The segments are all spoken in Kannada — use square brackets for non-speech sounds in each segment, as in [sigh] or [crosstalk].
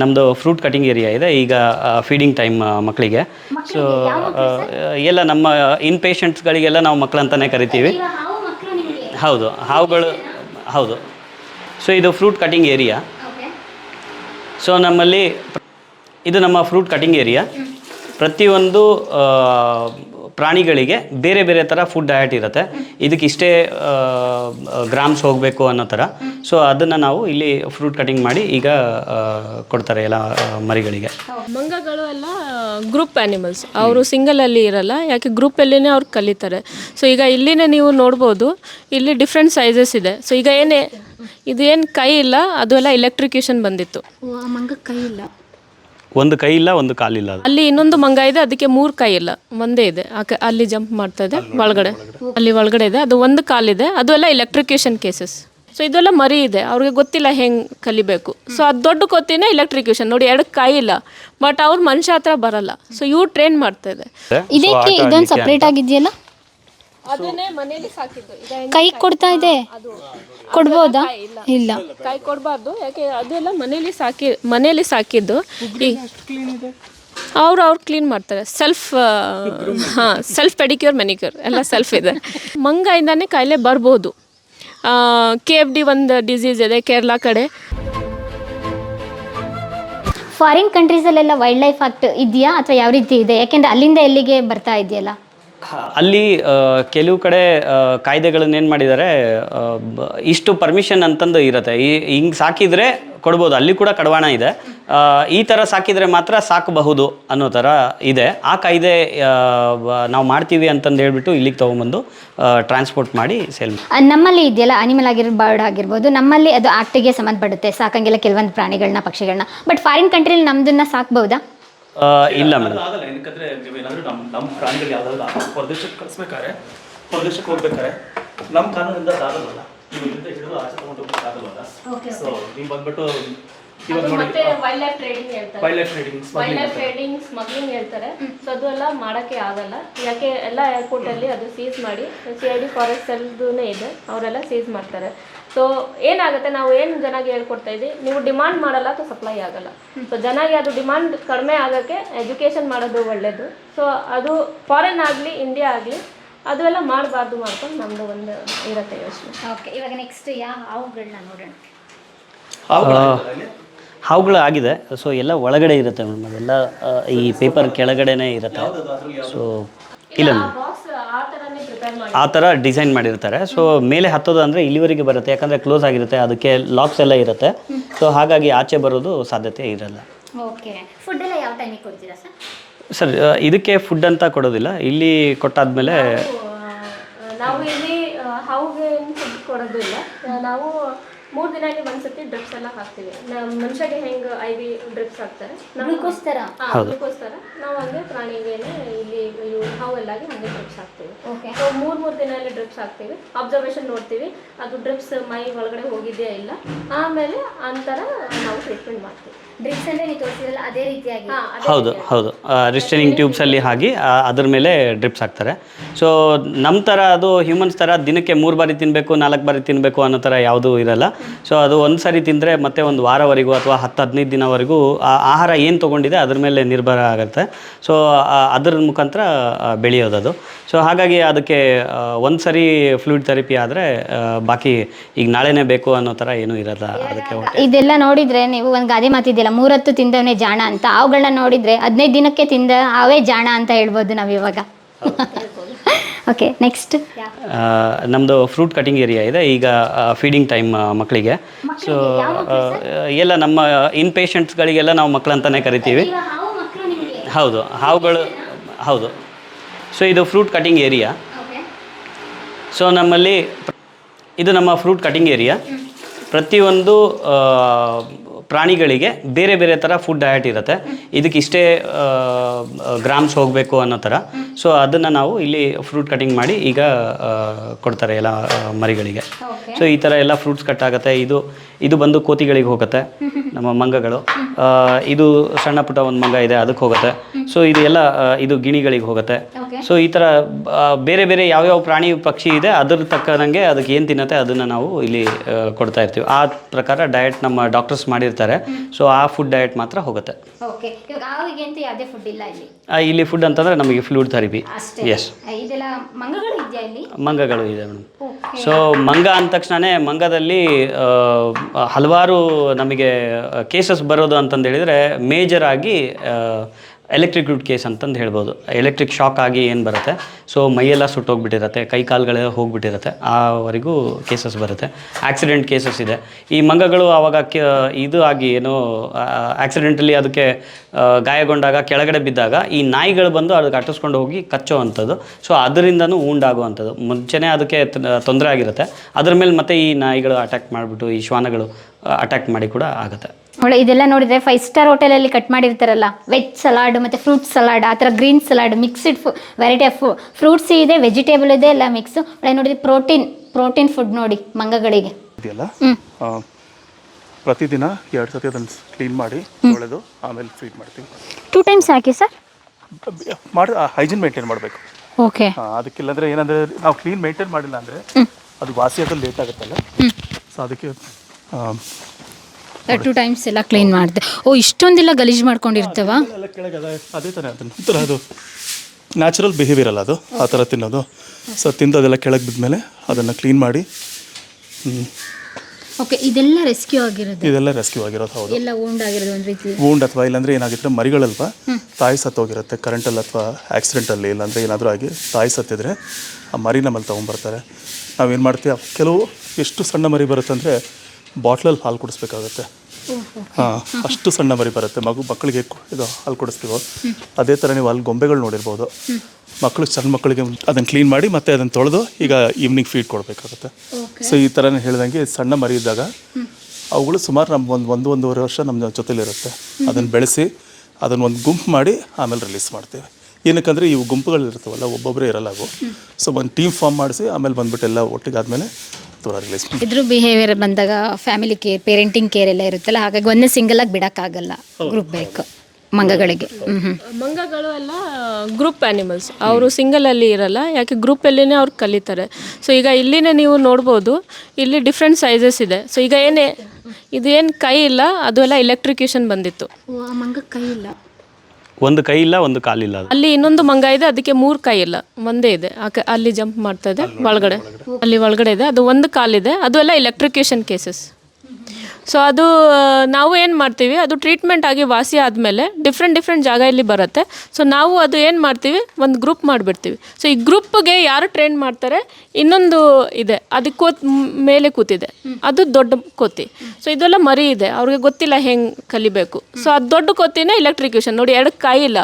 ನಮ್ಮದು ಫ್ರೂಟ್ ಕಟಿಂಗ್ ಏರಿಯಾ ಇದೆ. ಈಗ ಫೀಡಿಂಗ್ ಟೈಮ್ ಮಕ್ಕಳಿಗೆ ಸೊ ಎಲ್ಲ ನಮ್ಮ ಇನ್ ಪೇಷಂಟ್ಸ್ಗಳಿಗೆಲ್ಲ ನಾವು ಮಕ್ಕಳಂತಲೇ ಕರಿತೀವಿ. ಹೌದು. ಹಾವುಗಳು ಹೌದು. ಸೊ ಇದು ಫ್ರೂಟ್ ಕಟಿಂಗ್ ಏರಿಯಾ ಸೊ ನಮ್ಮಲ್ಲಿ ಇದು ನಮ್ಮ ಫ್ರೂಟ್ ಕಟಿಂಗ್ ಏರಿಯಾ ಪ್ರತಿಯೊಂದು ಪ್ರಾಣಿಗಳಿಗೆ ಬೇರೆ ಬೇರೆ ಥರ ಫುಡ್ ಡಯಟ್ ಇರುತ್ತೆ. ಇದಕ್ಕೆ ಇಷ್ಟೇ ಗ್ರಾಮ್ಸ್ ಹೋಗಬೇಕು ಅನ್ನೋ ಥರ ಸೊ ಅದನ್ನು ನಾವು ಇಲ್ಲಿ ಫ್ರೂಟ್ ಕಟಿಂಗ್ ಮಾಡಿ ಈಗ ಕೊಡ್ತಾರೆ ಎಲ್ಲ ಮರಿಗಳಿಗೆ. ಮಂಗಗಳು ಎಲ್ಲ ಗ್ರೂಪ್ ಆ್ಯನಿಮಲ್ಸ್ ಅವರು ಸಿಂಗಲಲ್ಲಿ ಇರಲ್ಲ ಯಾಕೆ ಗ್ರೂಪಲ್ಲಿನೇ ಅವ್ರು ಕಲಿತಾರೆ. ಸೊ ಈಗ ಇಲ್ಲಿನೇ ನೀವು ನೋಡ್ಬೋದು ಇಲ್ಲಿ ಡಿಫ್ರೆಂಟ್ ಸೈಜಸ್ ಇದೆ. ಸೊ ಈಗ ಏನೇ ಇದು ಏನು ಕೈ ಇಲ್ಲ ಅದು ಎಲ್ಲ ಎಲೆಕ್ಟ್ರಿಕೇಶನ್ ಬಂದಿತ್ತು. ಓ ಆ ಮಂಗ ಕೈ ಇಲ್ಲ. ಒಂದು ಕೈ ಇಲ್ಲ ಒಂದು ಕಾಲಿಲ್ಲ ಅದು. ಅಲ್ಲಿ ಇನ್ನೊಂದು ಮಂಗ ಇದೆ ಅದಕ್ಕೆ ಮೂರು ಕೈ ಇಲ್ಲ. ಒಂದೇ ಇದೆ. ಆ ಕ- ಅಲ್ಲಿ ಜಂಪ್ ಮಾಡ್ತಾ ಇದೆ ಒಳಗಡೆ ಅಲ್ಲಿ ಒಳಗಡೆ ಇದೆ. ಅದು ಒಂದು ಕಾಲಿದೆ ಅದು ಎಲ್ಲ ಎಲೆಕ್ಟ್ರಿಕೇಶನ್ ಕೇಸಸ್ ಸೊ ಇದೆಲ್ಲ ಮರಿ ಇದೆ. ಅವ್ರಿಗೆ ಗೊತ್ತಿಲ್ಲ ಹೆಂಗೆ ಕಲಿಬೇಕು. ಸೊ ಅದು ದೊಡ್ಡ ಕೊತ್ತಿನ ಎಲೆಕ್ಟ್ರಿಕೇಶನ್ ನೋಡಿ ಎರಡು ಕೈ ಇಲ್ಲ. ಬಟ್ ಅವ್ರ ಮನುಷ್ಯ ಹತ್ರ ಬರಲ್ಲ. ಸೊ ಇವ್ರು ಟ್ರೈನ್ ಮಾಡ್ತಾ ಇದೆ. ಇದಕ್ಕೆ ಇದೊಂದು ಸಪ್ರೇಟ್ ಆಗಿದೆಯಲ್ಲ? ಅದನ್ನೇ ಮನೇಲಿ ಸಾಕಿದ್ದು. ಕೈ ಕೊಡ್ತಾ ಇದೆ? ಕೊಡ್ಬೋದಾ? ಇಲ್ಲ. ಕೈ ಕೊಡಬಾರ್ದು. ಯಾಕೆ ಅದೆಲ್ಲ ಮನೇಲಿ ಸಾಕಿ ಮನೇಲಿ ಸಾಕಿದ್ದು. ಈ ಅವ್ರು ಅವ್ರು ಕ್ಲೀನ್ ಮಾಡ್ತಾರೆ. ಸೆಲ್ಫ್ ಹಾಂ ಸೆಲ್ಫ್ ಪೆಡಿಕ್ಯೂರ್ ಮೆನಿಕ್ಯೂರ್ ಎಲ್ಲ ಸೆಲ್ಫ್ ಇದೆ. [laughs] ಮಂಗಯಿಂದಾನೇ ಕಾಯಿಲೆ ಬರ್ಬೋದು. ಕೆ ಎಫ್ ಡಿ ಒಂದು ಡಿಸೀಸ್ ಇದೆ ಕೇರಳ ಕಡೆ. ಫಾರಿನ್ ಕಂಟ್ರೀಸಲ್ಲೆಲ್ಲ ವೈಲ್ಡ್ ಲೈಫ್ ಆಕ್ಟ್ ಇದೆಯಾ? ಅಥವಾ ಯಾವ ರೀತಿ ಇದೆ? ಯಾಕೆಂದ್ರೆ ಅಲ್ಲಿಂದ ಎಲ್ಲಿಗೆ ಬರ್ತಾ ಇದೆಯಲ್ಲ? ಅಲ್ಲಿ ಕೆಲವು ಕಡೆ ಕಾಯ್ದೆಗಳನ್ನ ಏನು ಮಾಡಿದ್ದಾರೆ ಇಷ್ಟು ಪರ್ಮಿಷನ್ ಅಂತಂದು ಇರುತ್ತೆ. ಈ, ಹಿಂಗೆ ಸಾಕಿದರೆ ಕೊಡ್ಬೋದು. ಅಲ್ಲಿ ಕೂಡ ಕಡವಾಣ ಇದೆ. ಈ ಥರ ಸಾಕಿದರೆ ಮಾತ್ರ ಸಾಕಬಹುದು ಅನ್ನೋ ಥರ ಇದೆ. ಆ ಕಾಯ್ದೆ ನಾವು ಮಾಡ್ತೀವಿ ಅಂತಂದು ಹೇಳ್ಬಿಟ್ಟು ಇಲ್ಲಿಗೆ ತೊಗೊಂಬಂದು ಟ್ರಾನ್ಸ್ಪೋರ್ಟ್ ಮಾಡಿ ಸೇಲ್ ನಮ್ಮಲ್ಲಿ ಇದೆಯಲ್ಲ ಅನಿಮಲ್ ಆಗಿರೋ ಬರ್ಡ್ ಆಗಿರ್ಬೋದು, ನಮ್ಮಲ್ಲಿ ಅದು ಆಕ್ಟಿಗೆ ಸಂಬಂಧಪಡುತ್ತೆ. ಸಾಕಂಗಿಲ್ಲ ಕೆಲವೊಂದು ಪ್ರಾಣಿಗಳನ್ನ ಪಕ್ಷಿಗಳನ್ನ ಬಟ್ ಫಾರಿನ್ ಕಂಟ್ರಿಲಿ ನಮ್ಮದನ್ನ ಸಾಕ್ಬಹುದಾ? ಇಲ್ಲ ಮೇಡಮ್. ಆಗಲ್ಲ ಏನಕ್ಕಂದ್ರೆ ನೀವೇನಾದ್ರೂ ನಮ್ಮ ನಮ್ಮ ಪ್ರಾಣಿಗಳು ಯಾವ್ದಾದ್ರು ಹೊರದೇಶಕ್ಕೆ ಕಳಿಸ್ಬೇಕಾದ್ರೆ ಹೊರದೇಶಕ್ಕೆ ಹೋಗ್ಬೇಕಾದ್ರೆ ನಮ್ಮ ಕಾನೂನಿಂದ ಅದಾಗಲ್ಲ ನೀವು ಇಲ್ಲಿಂದ ಹಿಡಿದು ಆಚೆ ತಗೊಂಡು ಹೋಗ್ಬೇಕಾಗಲ್ಲ ಸೊ ನೀವು ಬಂದ್ಬಿಟ್ಟು ಇವಾಗ ನೋಡಿ ವೈಲ್ಡ್ ಲೈಫ್ ಟ್ರೇಡಿಂಗ್ ಹೇಳ್ತಾರೆ. Wild life trading wild life trading smuggling ಹೇಳ್ತಾರೆ. ಸೊ ಅದು ಎಲ್ಲ ಮಾಡೋಕ್ಕೆ ಆಗಲ್ಲ. ಯಾಕೆ ಎಲ್ಲ ಏರ್ಪೋರ್ಟಲ್ಲಿ ಅದು ಸೀಸ್ ಮಾಡಿ ಸಿ ಐ ಡಿ ಫಾರೆಸ್ಟ್ ಅಲ್ಲದೂನೇ ಇದೆ. ಅವರೆಲ್ಲ ಸೀಸ್ ಮಾಡ್ತಾರೆ. ಸೊ ಏನಾಗುತ್ತೆ? ನಾವು ಏನು ಜನಗೆ ಹೇಳ್ಕೊಡ್ತಾ ಇದ್ದೀವಿ? ನೀವು ಡಿಮಾಂಡ್ ಮಾಡಲ್ಲ ಅಥವಾ ಸಪ್ಲೈ ಆಗಲ್ಲ. ಸೊ ಜನಗೆ ಅದು ಡಿಮಾಂಡ್ ಕಡಿಮೆ ಆಗೋಕ್ಕೆ ಎಜುಕೇಷನ್ ಮಾಡೋದು ಒಳ್ಳೆಯದು ಸೊ ಅದು ಫಾರಿನ್ ಆಗಲಿ ಇಂಡಿಯಾ ಆಗಲಿ ಅದೆಲ್ಲ ಎಲ್ಲ ಮಾಡಬಾರ್ದು ಮಾಡ್ಕೊಂಡು ನಮ್ಮದು ಒಂದು ಇರುತ್ತೆ ಯೋಚನೆ. ಓಕೆ ಇವಾಗ ನೆಕ್ಸ್ಟ್ ಯಾವ ಹಾವುಗಳನ್ನ ನೋಡೋಣ. ಹಾವುಗಳು ಆಗಿದೆ. ಸೊ ಎಲ್ಲ ಒಳಗಡೆ ಇರುತ್ತೆ ಮೇಡಮ್. ಅದೆಲ್ಲ ಈ ಪೇಪರ್ ಕೆಳಗಡೆನೇ ಇರುತ್ತೆ. ಸೊ ಇಲ್ಲ. ಆ ಥರ ಡಿಸೈನ್ ಮಾಡಿರ್ತಾರೆ. ಸೊ ಮೇಲೆ ಹತ್ತೋದು ಅಂದರೆ ಇಲ್ಲಿವರೆಗೆ ಬರುತ್ತೆ. ಯಾಕಂದರೆ ಕ್ಲೋಸ್ ಆಗಿರುತ್ತೆ. ಅದಕ್ಕೆ ಲಾಕ್ಸ್ ಎಲ್ಲ ಇರುತ್ತೆ. ಸೊ ಹಾಗಾಗಿ ಆಚೆ ಬರೋದು ಸಾಧ್ಯತೆ ಇರಲ್ಲ. ಸರ್ ಇದಕ್ಕೆ ಫುಡ್ ಅಂತ ಕೊಡೋದಿಲ್ಲ. ಇಲ್ಲಿ ಕೊಟ್ಟಾದ್ಮೇಲೆ ನಾವು ಇಲ್ಲಿ ಹಾವುಗೆ ಫುಡ್ ಕೊಡೋದಿಲ್ಲ. ನಾವು ಮೂರು ದಿನಕ್ಕೆ ಒಂದ್ಸತಿ ಡ್ರಿಪ್ಸ್ ಎಲ್ಲ ಹಾಕ್ತೀವಿ. ನಮ್ಮ ಮನುಷ್ಯಗೆ ಹೆಂಗೆ ಐ ವಿ ಡ್ರಿಪ್ಸ್ ಹಾಕ್ತಾರೆ? ನಮಗೋಸ್ಕರ ಅದಕ್ಕೋಸ್ಕರ ನಾವು ಹಂಗೆ ಪ್ರಾಣಿಗೇನೆ ಇಲ್ಲಿ ಹಾವೆಲ್ಲ ಹಾವೆಲ್ಲಾಗಿ ಹಂಗೆ ಡ್ರಿಪ್ಸ್ ಹಾಕ್ತೀವಿ. ಓಕೆ ಸೊ ಮೂರು ಮೂರು ದಿನಲ್ಲಿ ಡ್ರಿಪ್ಸ್ ಹಾಕ್ತೀವಿ. ಅಬ್ಸರ್ವೇಷನ್ ನೋಡ್ತೀವಿ. ಅದು ಡ್ರಿಪ್ಸ್ ಮೈ ಒಳಗಡೆ ಹೋಗಿದೆಯಾ ಇಲ್ಲ? ಆಮೇಲೆ ಅಂತರ ನಾವು ಟ್ರೀಟ್ಮೆಂಟ್ ಮಾಡ್ತೀವಿ. ಡ್ರಿಪ್ಸ್ ಅಂದರೆ ನೀವು ತೋರಿಸಿದ್ರಲ್ಲ ಅದೇ ರೀತಿಯಾಗಿ. ಹೌದು ಹೌದು. ರಿಸ್ಟೈನಿಂಗ್ ಟ್ಯೂಬ್ಸಲ್ಲಿ ಹಾಕಿ ಅದ್ರ ಮೇಲೆ ಡ್ರಿಪ್ಸ್ ಹಾಕ್ತಾರೆ. ಸೊ ನಮ್ಮ ಥರ ಅದು ಹ್ಯೂಮನ್ಸ್ ಥರ ದಿನಕ್ಕೆ ಮೂರು ಬಾರಿ ತಿನ್ನಬೇಕು ನಾಲ್ಕು ಬಾರಿ ತಿನ್ನಬೇಕು ಅನ್ನೋ ಥರ ಯಾವುದೂ ಇರಲ್ಲ. ಸೊ ಅದು ಒಂದು ಸಾರಿ ತಿಂದರೆ ಮತ್ತೆ ಒಂದು ವಾರವರೆಗೂ ಅಥವಾ ಹತ್ತು ಹದಿನೈದು ದಿನವರೆಗೂ ಆ ಆಹಾರ ಏನು ತೊಗೊಂಡಿದೆ ಅದ್ರ ಮೇಲೆ ನಿರ್ಭರ ಆಗುತ್ತೆ. ಸೊ ಅದ್ರ ಮುಖಾಂತರ ಬೆಳೆಯೋದದು ಬೆಳೆಯೋದು ಅದು. ಸೊ ಹಾಗಾಗಿ ಅದಕ್ಕೆ ಒಂದು ಸರಿ ಫ್ಲೂಯಿಡ್ ಥೆರಪಿ ಆದರೆ ಬಾಕಿ ಈಗ ನಾಳೆನೇ ಬೇಕು ಅನ್ನೋ ಥರ ಏನೂ ಇರಲ್ಲ ಅದಕ್ಕೆ ಇದೆಲ್ಲ ನೋಡಿದರೆ ನೀವು ಒಂದು ಗಾದೆ ಮಾತಿದೆಯಲ್ಲ ಮೂರತ್ತು ತಿಂದವನೇ ಜಾಣ ಅಂತ. ಅವುಗಳನ್ನ ನೋಡಿದರೆ ಹದಿನೈದು ದಿನಕ್ಕೆ ತಿಂದ ಅವೇ ಜಾಣ ಅಂತ ಹೇಳ್ಬೋದು ನಾವು ಇವಾಗ. ಓಕೆ ನೆಕ್ಸ್ಟ್ ನಮ್ಮದು ಫ್ರೂಟ್ ಕಟಿಂಗ್ ಏರಿಯಾ ಇದೆ. ಈಗ ಫೀಡಿಂಗ್ ಟೈಮ್ ಮಕ್ಕಳಿಗೆ ಸೊ ಎಲ್ಲ ನಮ್ಮ ಇನ್ ಪೇಷಂಟ್ಸ್ಗಳಿಗೆಲ್ಲ ನಾವು ಮಕ್ಕಳಂತಲೇ ಕರಿತೀವಿ. ಹೌದು ಹಾವುಗಳು ಹೌದು. ಸೊ ಇದು ಫ್ರೂಟ್ ಕಟಿಂಗ್ ಏರಿಯಾ ಸೊ ನಮ್ಮಲ್ಲಿ ಇದು ನಮ್ಮ ಫ್ರೂಟ್ ಕಟಿಂಗ್ ಏರಿಯಾ ಪ್ರತಿಯೊಂದು ಪ್ರಾಣಿಗಳಿಗೆ ಬೇರೆ ಬೇರೆ ಥರ ಫುಡ್ ಡಯಟ್ ಇರುತ್ತೆ. ಇದಕ್ಕೆ ಇಷ್ಟೇ ಗ್ರಾಮ್ಸ್ ಹೋಗಬೇಕು ಅನ್ನೋ ಥರ ಸೊ ಅದನ್ನು ನಾವು ಇಲ್ಲಿ ಫ್ರೂಟ್ ಕಟಿಂಗ್ ಮಾಡಿ ಈಗ ಕೊಡ್ತಾರೆ ಎಲ್ಲ ಮರಿಗಳಿಗೆ. ಸೊ ಈ ಥರ ಎಲ್ಲ ಫ್ರೂಟ್ಸ್ ಕಟ್ ಆಗುತ್ತೆ. ಇದು ಇದು ಬಂದು ಕೋತಿಗಳಿಗೆ ಹೋಗುತ್ತೆ ನಮ್ಮ ಮಂಗಗಳು. ಇದು ಸಣ್ಣ ಪುಟ್ಟ ಒಂದು ಮಂಗ ಇದೆ ಅದಕ್ಕೆ ಹೋಗುತ್ತೆ. ಸೊ ಇದು ಎಲ್ಲ ಇದು ಗಿಣಿಗಳಿಗೆ ಹೋಗುತ್ತೆ. ಸೊ ಈ ಥರ ಬೇರೆ ಬೇರೆ ಬೇರೆ ಯಾವ್ಯಾವ ಪ್ರಾಣಿ ಪಕ್ಷಿ ಇದೆ ಅದ್ರ ತಕ್ಕನಂಗೆ ಅದಕ್ಕೆ ಏನು ತಿನ್ನತ್ತೆ ಅದನ್ನು ನಾವು ಇಲ್ಲಿ ಕೊಡ್ತಾ ಇರ್ತೀವಿ. ಆ ಪ್ರಕಾರ ಡಯಟ್ ನಮ್ಮ ಡಾಕ್ಟರ್ಸ್ ಮಾಡಿರ್ತಾರೆ. ಸೊ ಆ ಫುಡ್ ಡಯಟ್ ಮಾತ್ರ ಹೋಗುತ್ತೆ. ಇಲ್ಲ ಫುಡ್ ಅಂತಂದರೆ ನಮಗೆ ಫ್ಲೂಡ್ ಥೆರಪಿ ಎಸ್ ಮಂಗಗಳು ಇದೆ ಮೇಡಮ್. ಸೊ ಮಂಗ ಅಂದ ತಕ್ಷಣನೇ ಮಂಗದಲ್ಲಿ ಹಲವಾರು ನಮಗೆ ಕೇಸಸ್ ಬರೋದು ಅಂತಂದು ಹೇಳಿದರೆ ಮೇಜರ್ ಆಗಿ ಎಲೆಕ್ಟ್ರಿಕ್ಯೂಟ್ ಕೇಸ್ ಅಂತಂದು ಹೇಳ್ಬೋದು. ಎಲೆಕ್ಟ್ರಿಕ್ ಶಾಕ್ ಆಗಿ ಏನು ಬರುತ್ತೆ? ಸೊ ಮೈಯೆಲ್ಲ ಸುಟ್ಟೋಗ್ಬಿಟ್ಟಿರುತ್ತೆ ಕೈ ಕಾಲುಗಳೆಲ್ಲ ಹೋಗ್ಬಿಟ್ಟಿರತ್ತೆ, ಆವರೆಗೂ ಕೇಸಸ್ ಬರುತ್ತೆ. ಆಕ್ಸಿಡೆಂಟ್ ಕೇಸಸ್ ಇದೆ. ಈ ಮಂಗಗಳು ಆವಾಗ ಇದು ಆಗಿ ಏನೋ ಆಕ್ಸಿಡೆಂಟಲ್ಲಿ ಅದಕ್ಕೆ ಗಾಯಗೊಂಡಾಗ, ಕೆಳಗಡೆ ಬಿದ್ದಾಗ ಈ ನಾಯಿಗಳು ಬಂದು ಅದಕ್ಕೆ ಅಟ್ಟಿಸ್ಕೊಂಡು ಹೋಗಿ ಕಚ್ಚೋ ಅಂಥದ್ದು ಸೊ ಅದರಿಂದನೂ ಉಂಡಾಗುವಂಥದ್ದು. ಮುಂಚೆನೇ ಅದಕ್ಕೆ ತೊಂದರೆ ಆಗಿರುತ್ತೆ. ಅದ್ರ ಮೇಲೆ ಮತ್ತೆ ಈ ನಾಯಿಗಳು ಅಟ್ಯಾಕ್ ಮಾಡಿಬಿಟ್ಟು, ಈ ಶ್ವಾನಗಳು ಅಟ್ಯಾಕ್ ಮಾಡಿ ಕೂಡ ಆಗುತ್ತೆ. ಒಳ್ಳೆ ಇದೆಲ್ಲ ನೋಡಿದ್ರೆ ಫೈವ್ ಸ್ಟಾರ್ ಹೋಟೆಲಲ್ಲಿ ಕಟ್ ಮಾಡಿರ್ತಾರಲ್ಲ ವೆಜ್ ಸಲಾಡ್ ಮತ್ತು ಫ್ರೂಟ್ ಸಲಾಡ್ ಆ ಥರ ಗ್ರೀನ್ ಸಲಾಡ್ ಮಿಕ್ಸ್ಡ್ ಫು ವೆರೈಟಿ ಆಫ್ ಫ್ರೂಟ್ಸ್ ಇದೆ ವೆಜಿಟೇಬಲ್ ಇದೆ ಎಲ್ಲ ಮಿಕ್ಸ್ ಒಳ್ಳೆ ನೋಡಿದ್ರೆ ಪ್ರೋಟೀನ್ ಪ್ರೋಟೀನ್ ಫುಡ್ ನೋಡಿ ಮಂಗಗಳಿಗೆ. ಪ್ರತಿದಿನ ಎರಡು ಸತಿ ಅದನ್ನು ಕ್ಲೀನ್ ಮಾಡಿ ತೊಳೆದು ಆಮೇಲೆ ಫೀಡ್ ಮಾಡ್ತೀವಿ ಟೂ ಟೈಮ್ಸ್ ಹಾಕಿ ಸರ್ ಮಾಡಿ ಹೈಜಿನ್ ಮೇಂಟೈನ್ ಮಾಡಬೇಕು. ಓಕೆ ಅದಕ್ಕಿಲ್ಲಂದ್ರೆ ಏನಂದ್ರೆ ನಾವು ಕ್ಲೀನ್ ಮೇಂಟೈನ್ ಮಾಡಿಲ್ಲ ಅಂದರೆ ಅದು ವಾಸಿ ಆಗೋದು ಲೇಟ್ ಆಗುತ್ತಲ್ಲ? ಸೊ ಅದಕ್ಕೆ ಟೂ ಟೈಮ್ಸ್ ಎಲ್ಲ ಕ್ಲೀನ್ ಮಾಡಿದೆ. ಓ ಇಷ್ಟೊಂದೆಲ್ಲ ಗಲೀಜು ಮಾಡ್ಕೊಂಡಿರ್ತವ? ಎಲ್ಲ ಕೆಳಗೆ ಅದೇ ಅದೇ ತಾನೇ ಅದನ್ನು. ಒಂಥರ ಅದು ನ್ಯಾಚುರಲ್ ಬಿಹೇವಿಯರ್ ಅಲ್ಲ ಅದು ಆ ಥರ ತಿನ್ನೋದು. ಸೊ ತಿಂದು ಅದೆಲ್ಲ ಕೆಳಗೆ ಬಿದ್ದಮೇಲೆ ಅದನ್ನು ಕ್ಲೀನ್ ಮಾಡಿ. ಓಕೆ ಇದೆಲ್ಲ ರೆಸ್ಕ್ಯೂ ಆಗಿರೋದು? ಇದೆಲ್ಲ ರೆಸ್ಕ್ಯೂ ಆಗಿರೋದು ಹೌದು. ಎಲ್ಲ ಓಂಡ್ ಆಗಿರೋದು ಒಂದು ರೀತಿ? ವೂಂಡ್ ಅಥವಾ ಇಲ್ಲಾಂದ್ರೆ ಏನಾಗಿದ್ರೆ ಮರಿಗಳಲ್ವಾ ತಾಯಿ ಸತ್ತೋಗಿರುತ್ತೆ. ಕರೆಂಟಲ್ಲಿ ಅಥವಾ ಆಕ್ಸಿಡೆಂಟಲ್ಲಿ ಇಲ್ಲಾಂದ್ರೆ ಏನಾದರೂ ಆಗಿ ತಾಯಿ ಸತ್ತಿದ್ರೆ ಆ ಮರಿ ನಮ್ಮಲ್ಲಿ ತೊಗೊಂಬರ್ತಾರೆ ನಾವೇನು ಮಾಡ್ತೀವಿ ಕೆಲವು ಎಷ್ಟು ಸಣ್ಣ ಮರಿ ಬರುತ್ತೆ ಅಂದರೆ ಬಾಟ್ಲಲ್ಲಿ ಹಾಲು ಕುಡಿಸ್ಬೇಕಾಗುತ್ತೆ. ಹಾಂ ಅಷ್ಟು ಸಣ್ಣ ಮರಿ ಬರುತ್ತೆ. ಮಗು ಮಕ್ಕಳಿಗೆ ಇದು ಹಾಲು ಕುಡಿಸ್ತೀವೋ? ಅದೇ ಥರ ನೀವು ಅಲ್ಲಿ ಗೊಂಬೆಗಳು ನೋಡಿರ್ಬೋದು. ಮಕ್ಕಳು ಸಣ್ಣ ಮಕ್ಕಳಿಗೆ ಅದನ್ನು ಕ್ಲೀನ್ ಮಾಡಿ ಮತ್ತೆ ಅದನ್ನು ತೊಳೆದು ಈಗ ಈವ್ನಿಂಗ್ ಫೀಡ್ ಕೊಡಬೇಕಾಗುತ್ತೆ. ಸೊ ಈ ಥರನೇ ಹೇಳ್ದಂಗೆ ಸಣ್ಣ ಮರಿ ಇದ್ದಾಗ ಅವುಗಳು ಸುಮಾರು ನಮ್ಮ ಒಂದು ಒಂದು ಒಂದೂವರೆ ವರ್ಷ ನಮ್ಮ ಜೊತೆಲಿರುತ್ತೆ. ಅದನ್ನು ಬೆಳೆಸಿ ಅದನ್ನು ಒಂದು ಗುಂಪು ಮಾಡಿ ಆಮೇಲೆ ರಿಲೀಸ್ ಮಾಡ್ತೇವೆ. ಏನಕ್ಕಂದರೆ ಇವು ಗುಂಪುಗಳಿರ್ತಾವಲ್ಲ ಒಬ್ಬೊಬ್ಬರೇ ಇರಲ್ಲ ಅವು. ಸೊ ಒಂದು ಟೀಮ್ ಫಾರ್ಮ್ ಮಾಡಿಸಿ ಆಮೇಲೆ ಬಂದ್ಬಿಟ್ಟು ಎಲ್ಲ ಒಟ್ಟಿಗೆ ಆದಮೇಲೆ ದೂರ ರಿಲೀಸ್ ಮಾಡಿ ಇದ್ರ ಬಿಹೇವಿಯರ್ ಬಂದಾಗ ಫ್ಯಾಮಿಲಿ ಕೇರ್ ಪೇರೆಂಟಿಂಗ್ ಕೇರ್ ಎಲ್ಲ ಇರುತ್ತಲ್ಲ ಹಾಗಾಗಿ ಒಂದೇ ಸಿಂಗಲ್ ಆಗಿ ಬಿಡೋಕ್ಕಾಗಲ್ಲ ಗ್ರೂಪ್ ಬೇಕು ಮಂಗಗಳಿಗೆ. ಹ್ಞೂ ಹ್ಞೂ ಮಂಗಗಳು ಎಲ್ಲ ಗ್ರೂಪ್ ಆ್ಯನಿಮಲ್ಸ್ ಅವರು ಸಿಂಗಲಲ್ಲಿ ಇರಲ್ಲ ಯಾಕೆ ಗ್ರೂಪಲ್ಲಿನೇ ಅವ್ರು ಕಲಿತಾರೆ. ಸೊ ಈಗ ಇಲ್ಲಿನೇ ನೀವು ನೋಡ್ಬೋದು ಇಲ್ಲಿ ಡಿಫ್ರೆಂಟ್ ಸೈಜಸ್ ಇದೆ. ಸೊ ಈಗ ಏನೇ ಇದು ಏನು ಕೈ ಇಲ್ಲ ಅದು ಎಲ್ಲ ಎಲೆಕ್ಟ್ರಿಕೇಶನ್ ಬಂದಿತ್ತು. ಮಂಗ ಕೈ ಇಲ್ಲ. ಒಂದು ಕೈ ಇಲ್ಲ ಒಂದು ಕಾಲಿಲ್ಲ ಅದು. ಅಲ್ಲಿ ಇನ್ನೊಂದು ಮಂಗ ಇದೆ ಅದಕ್ಕೆ ಮೂರು ಕೈ ಇಲ್ಲ. ಒಂದೇ ಇದೆ. ಆ ಕ- ಅಲ್ಲಿ ಜಂಪ್ ಮಾಡ್ತಾ ಇದೆ ಒಳಗಡೆ. ಅಲ್ಲಿ ಒಳಗಡೆ ಇದೆ. ಅದು ಒಂದು ಕಾಲಿದೆ ಅದು ಎಲ್ಲ ಎಲೆಕ್ಟ್ರಿಕೇಶನ್ ಕೇಸಸ್ ಸೊ ಅದು ನಾವು ಏನು ಮಾಡ್ತೀವಿ, ಅದು ಟ್ರೀಟ್ಮೆಂಟ್ ಆಗಿ ವಾಸಿ ಆದಮೇಲೆ ಡಿಫ್ರೆಂಟ್ ಡಿಫ್ರೆಂಟ್ ಜಾಗ ಇಲ್ಲಿ ಬರುತ್ತೆ. ಸೊ ನಾವು ಅದು ಏನು ಮಾಡ್ತೀವಿ, ಒಂದು ಗ್ರೂಪ್ ಮಾಡಿಬಿಡ್ತೀವಿ. ಸೊ ಈ ಗ್ರೂಪ್ಗೆ ಯಾರು ಟ್ರೈನ್ ಮಾಡ್ತಾರೆ, ಇನ್ನೊಂದು ಇದೆ ಅದಕ್ಕೆ ಕೋತ್ ಮೇಲೆ ಕೂತಿದೆ. ಅದು ದೊಡ್ಡ ಕೋತಿ. ಸೊ ಇದೆಲ್ಲ ಮರಿ ಇದೆ, ಅವ್ರಿಗೆ ಗೊತ್ತಿಲ್ಲ ಹೆಂಗೆ ಕಲಿಬೇಕು. ಸೊ ಅದು ದೊಡ್ಡ ಕೋತಿನೇ ಎಲೆಕ್ಟ್ರಿಕ್ಯೂಷನ್ ನೋಡಿ, ಎರಡು ಕೈ ಇಲ್ಲ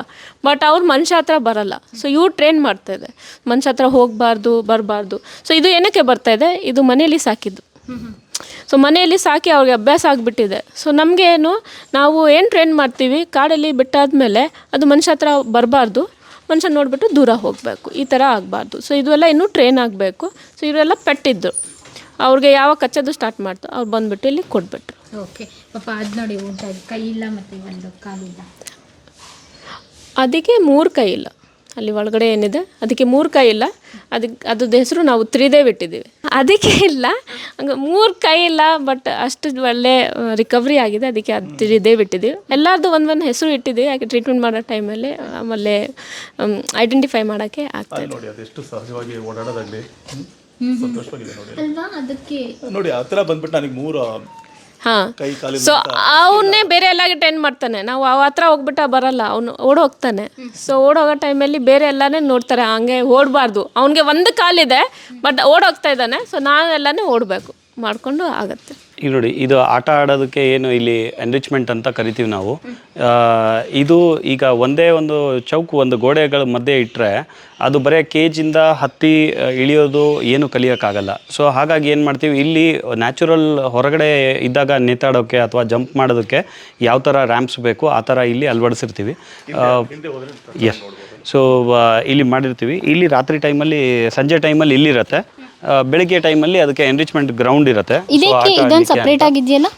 ಬಟ್ ಅವ್ರು ಮನುಷ್ಯ ಹತ್ರ ಬರಲ್ಲ. ಸೊ ಇವ್ರು ಟ್ರೈನ್ ಮಾಡ್ತಾ ಇದೆ. ಮನುಷ್ಯ ಹತ್ರ ಹೋಗಬಾರ್ದು, ಬರಬಾರ್ದು. ಸೊ ಇದು ಏನಕ್ಕೆ ಬರ್ತಾ ಇದೆ, ಇದು ಮನೆಯಲ್ಲಿ ಸಾಕಿದ್ದು. ಸೊ ಮನೆಯಲ್ಲಿ ಸಾಕಿ ಅವ್ರಿಗೆ ಅಭ್ಯಾಸ ಆಗಿಬಿಟ್ಟಿದೆ. ಸೊ ನಮಗೆ ಏನು ನಾವು ಏನು ಟ್ರೈನ್ ಮಾಡ್ತೀವಿ ಕಾಡಲ್ಲಿ ಬಿಟ್ಟಾದ್ಮೇಲೆ ಅದು ಮನುಷ್ಯ ಹತ್ರ ಬರಬಾರ್ದು. ಮನುಷ್ಯ ನೋಡಿಬಿಟ್ಟು ದೂರ ಹೋಗಬೇಕು. ಈ ಥರ ಆಗಬಾರ್ದು. ಸೊ ಇದೆಲ್ಲ ಇನ್ನೂ ಟ್ರೈನ್ ಆಗಬೇಕು. ಸೊ ಇವರೆಲ್ಲ ಪೆಟ್ಟಿದ್ದು. ಅವ್ರಿಗೆ ಯಾವಾಗ ಕಚ್ಚೋದು ಸ್ಟಾರ್ಟ್ ಮಾಡ್ತು ಅವ್ರು ಬಂದುಬಿಟ್ಟು ಇಲ್ಲಿ ಕೊಟ್ಬಿಟ್ರು. ಓಕೆ ಪಾಪ ಅದು ನೋಡಿ ಊಟ ಕೈ ಇಲ್ಲ ಮತ್ತು ಒಂದು ಕಾಲಿಲ್ಲ. ಅದಕ್ಕೆ ಮೂರು ಕೈ ಇಲ್ಲ. ಅಲ್ಲಿ ಒಳಗಡೆ ಏನಿದೆ? ಅದಕ್ಕೆ ಮೂರು ಕೈ ಇಲ್ಲ. ಅದಕ್ಕೆ ಅದ್ರದ್ದು ಹೆಸರು ನಾವು ತ್ರಿದೇವ್ ಇಟ್ಟಿದ್ದೀವಿ. ಅದಕ್ಕೆ ಇಲ್ಲ. ಹಂಗೆ ಮೂರು ಕೈ ಇಲ್ಲ ಬಟ್ ಅಷ್ಟು ಒಳ್ಳೆ ರಿಕವರಿ ಆಗಿದೆ. ಅದಕ್ಕೆ ಅದು ತ್ರಿದೇವ್ ಇಟ್ಟಿದ್ದೀವಿ. ಎಲ್ಲರದ್ದು ಒಂದು ಒಂದು ಹೆಸರು ಇಟ್ಟಿದ್ದೀವಿ. ಯಾಕೆ ಟ್ರೀಟ್ಮೆಂಟ್ ಮಾಡೋ ಟೈಮಲ್ಲಿ ಆಮೇಲೆ ಐಡೆಂಟಿಫೈ ಮಾಡೋಕ್ಕೆ ಆಗ್ತದೆ ನೋಡಿ ಅದೆಷ್ಟು ಸಹಜವಾಗಿ ಓಡಾಡೋದಾಗಲಿ. ಸಂತೋಷವಾಗಿದೆ ನೋಡಿ. ಅಲ್ವಾ? ಅದಕ್ಕೆ. ನೋಡಿ ಆ ಥರ ಬಂದ್ಬಿಟ್ಟು ನನಗೆ ಮೂರು ಹಾಂ. ಕೈ ಕಾಲಿಲ್ಲ ಸೊ ಅವನ್ನೇ ಬೇರೆ ಎಲ್ಲ ಅಟೆಂಡ್ ಮಾಡ್ತಾನೆ. ನಾವು ಅವ ಹತ್ರ ಹೋಗ್ಬಿಟ್ಟ ಬರಲ್ಲ. ಅವನು ಓಡೋಗ್ತಾನೆ. ಸೊ ಓಡೋಗೋ ಟೈಮಲ್ಲಿ ಬೇರೆ ಎಲ್ಲಾನೇ ನೋಡ್ತಾರೆ. ಹಂಗೆ ಓಡಬಾರ್ದು. ಅವನಿಗೆ ಒಂದು ಕಾಲಿದೆ ಬಟ್ ಓಡೋಗ್ತಾ ಇದ್ದಾನೆ. ಸೊ ನಾನು ಎಲ್ಲಾನೇ ಓಡಬೇಕು. ಮಾಡಿಕೊಂಡು ಆಗುತ್ತೆ. ಈಗ ನೋಡಿ ಇದು ಆಟ ಆಡೋದಕ್ಕೆ ಏನು ಇಲ್ಲಿ ಎನ್ರಿಚ್ಮೆಂಟ್ ಅಂತ ಕರಿತೀವಿ ನಾವು. ಇದು ಈಗ ಒಂದೇ ಒಂದು ಚೌಕು ಒಂದು ಗೋಡೆಗಳ ಮಧ್ಯೆ ಇಟ್ಟರೆ ಅದು ಬರೀ ಕೇಜಿಂದ ಹತ್ತಿ ಇಳಿಯೋದು ಏನು ಕಲಿಯೋಕ್ಕಾಗಲ್ಲ. ಸೊ ಹಾಗಾಗಿ ಏನು ಮಾಡ್ತೀವಿ ಇಲ್ಲಿ ನ್ಯಾಚುರಲ್ ಹೊರಗಡೆ ಇದ್ದಾಗ ನೇತಾಡೋಕ್ಕೆ ಅಥವಾ ಜಂಪ್ ಮಾಡೋದಕ್ಕೆ ಯಾವ ಥರ ರ್ಯಾಂಪ್ಸ್ ಬೇಕು ಆ ಥರ ಇಲ್ಲಿ ಅಳವಡಿಸಿರ್ತೀವಿ. ಎಸ್ ಸೊ ಇಲ್ಲಿ ಮಾಡಿರ್ತೀವಿ. ಇಲ್ಲಿ ರಾತ್ರಿ ಟೈಮಲ್ಲಿ ಸಂಜೆ ಟೈಮಲ್ಲಿ ಇಲ್ಲಿರತ್ತೆ. ಬೆಳಿಗ್ಗೆ ಟೈಮಲ್ಲಿ ಅದಕ್ಕೆ ಎನ್ರಿಚ್ಮೆಂಟ್ ಗ್ರೌಂಡ್ ಇರುತ್ತೆ. ಸಪರೇಟ್ ಇದಕ್ಕೆ ಇದೊಂದು ಸಪ್ರೇಟ್ ಆಗಿದೆಯಲ್ಲ?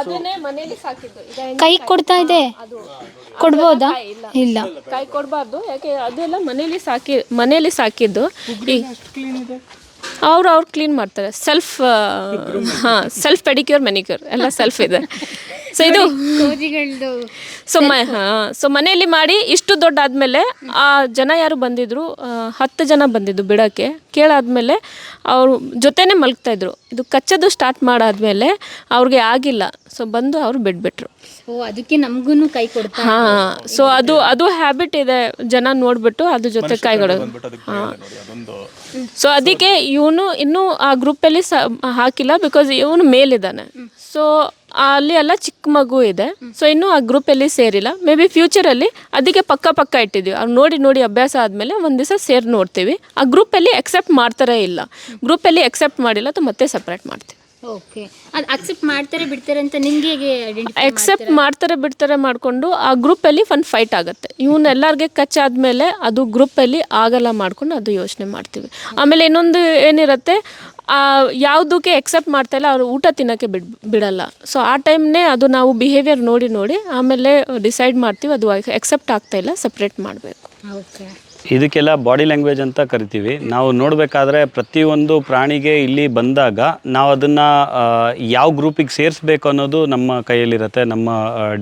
ಅದನ್ನೇ ಮನೇಲಿ ಸಾಕಿದ್ದು. ಈಗ ಹೆಂಗೆ ಕೈ ಕೊಡ್ತಾ ಇದೆ? ಕೊಡ್ಬೋದಾ? ಇಲ್ಲ. ಕೈ ಕೊಡಬಾರ್ದು. ಯಾಕೆ ಅದೆಲ್ಲ ಮನೇಲಿ ಸಾಕಿ ಮನೇಲಿ ಸಾಕಿದ್ದು. ಅವ್ರು ಅವ್ರು ಕ್ಲೀನ್ ಮಾಡ್ತಾರೆ ಸೆಲ್ಫ್ ಹಾಂ ಸೆಲ್ಫ್ ಪೆಡಿಕ್ಯೂರ್ ಮೆನಿಕ್ಯೂರ್ ಎಲ್ಲ ಸೆಲ್ಫ್ ಇದೆ. ಸೊ ಇದು ಸೊ ಮ ಹಾಂ ಸೊ ಮನೆಯಲ್ಲಿ ಮಾಡಿ ಇಷ್ಟು ದೊಡ್ಡ ಆದಮೇಲೆ ಆ ಜನ ಯಾರು ಬಂದಿದ್ರು ಹತ್ತು ಜನ ಬಂದಿದ್ದು ಬಿಡೋಕ್ಕೆ ಕೇಳಾದ್ಮೇಲೆ ಅವರು ಜೊತೆನೇ ಮಲಗ್ತಾಯಿದ್ರು ಇದು ಕಚ್ಚೋದು ಸ್ಟಾರ್ಟ್ ಮಾಡಾದ್ಮೇಲೆ ಅವ್ರಿಗೆ ಆಗಿಲ್ಲ. ಸೊ ಬಂದು ಅವರು ಬಿಟ್ಬಿಟ್ರು. ಓ ಅದಕ್ಕೆ ನಮಗೂ ಕೈ ಕೊಡ್ತಾ ಹಾ ಸೊ ಅದು ಅದು ಹ್ಯಾಬಿಟ್ ಇದೆ ಜನ ನೋಡ್ಬಿಟ್ಟು ಅದ್ರ ಜೊತೆ ಕೈಗಳು. ಸೊ ಅದಕ್ಕೆ ಇವನು ಇನ್ನೂ ಆ ಗ್ರೂಪಲ್ಲಿ ಸ ಹಾಕಿಲ್ಲ ಬಿಕಾಸ್ ಇವನು ಮೇಲಿದ್ದಾನೆ. ಸೊ ಅಲ್ಲಿ ಎಲ್ಲ ಚಿಕ್ಕ ಮಗು ಇದೆ. ಸೊ ಇನ್ನೂ ಆ ಗ್ರೂಪಲ್ಲಿ ಸೇರಿಲ್ಲ. ಮೇ ಬಿ ಫ್ಯೂಚರಲ್ಲಿ ಅದಕ್ಕೆ ಪಕ್ಕ ಪಕ್ಕ ಇಟ್ಟಿದ್ದೀವಿ. ಅವ್ರು ನೋಡಿ ನೋಡಿ ಅಭ್ಯಾಸ ಆದಮೇಲೆ ಒಂದು ದಿವಸ ಸೇರಿ ನೋಡ್ತೀವಿ. ಆ ಗ್ರೂಪಲ್ಲಿ ಎಕ್ಸೆಪ್ಟ್ ಮಾಡ್ತಾರೆ ಇಲ್ಲ. ಗ್ರೂಪಲ್ಲಿ ಎಕ್ಸೆಪ್ಟ್ ಮಾಡಿಲ್ಲ ಅಥವಾ ಮತ್ತೆ ಸಪ್ರೇಟ್ ಮಾಡ್ತೀವಿ. ಓಕೆ ಅದು ಅಕ್ಸೆಪ್ಟ್ ಮಾಡ್ತಾರೆ ಬಿಡ್ತಾರೆ ಅಂತ ನಿಮಗೆ ಎಕ್ಸೆಪ್ಟ್ ಮಾಡ್ತಾರೆ? ಬಿಡ್ತಾರೆ ಮಾಡಿಕೊಂಡು ಆ ಗ್ರೂಪಲ್ಲಿ ಫನ್ ಫೈಟ್ ಆಗುತ್ತೆ. ಇವನ್ ಕಚ್ಚಾದ್ಮೇಲೆ ಕಚ್ ಆದಮೇಲೆ ಅದು ಗ್ರೂಪಲ್ಲಿ ಆಗಲ್ಲ ಮಾಡ್ಕೊಂಡು ಅದು ಯೋಚನೆ ಮಾಡ್ತೀವಿ. ಆಮೇಲೆ ಇನ್ನೊಂದು ಏನಿರುತ್ತೆ ಯಾವುದಕ್ಕೆ ಎಕ್ಸೆಪ್ಟ್ ಮಾಡ್ತಾ ಇಲ್ಲ ಅವರು ಊಟ ತಿನ್ನೋಕ್ಕೆ ಬಿಡ್ ಬಿಡಲ್ಲ. ಸೊ ಆ ಟೈಮ್ನೇ ಅದು ನಾವು ಬಿಹೇವಿಯರ್ ನೋಡಿ ನೋಡಿ ಆಮೇಲೆ ಡಿಸೈಡ್ ಮಾಡ್ತೀವಿ ಅದು ಎಕ್ಸೆಪ್ಟ್ ಆಗ್ತಾ ಇಲ್ಲ ಸಪ್ರೇಟ್ ಮಾಡಬೇಕು. ಓಕೆ ಇದಕ್ಕೆಲ್ಲ ಬಾಡಿ ಲ್ಯಾಂಗ್ವೇಜ್ ಅಂತ ಕರಿತೀವಿ. ನಾವು ನೋಡಬೇಕಾದ್ರೆ ಪ್ರತಿಯೊಂದು ಪ್ರಾಣಿಗೆ ಇಲ್ಲಿ ಬಂದಾಗ ನಾವು ಅದನ್ನು ಯಾವ ಗ್ರೂಪಿಗೆ ಸೇರಿಸ್ಬೇಕು ಅನ್ನೋದು ನಮ್ಮ ಕೈಯಲ್ಲಿರುತ್ತೆ, ನಮ್ಮ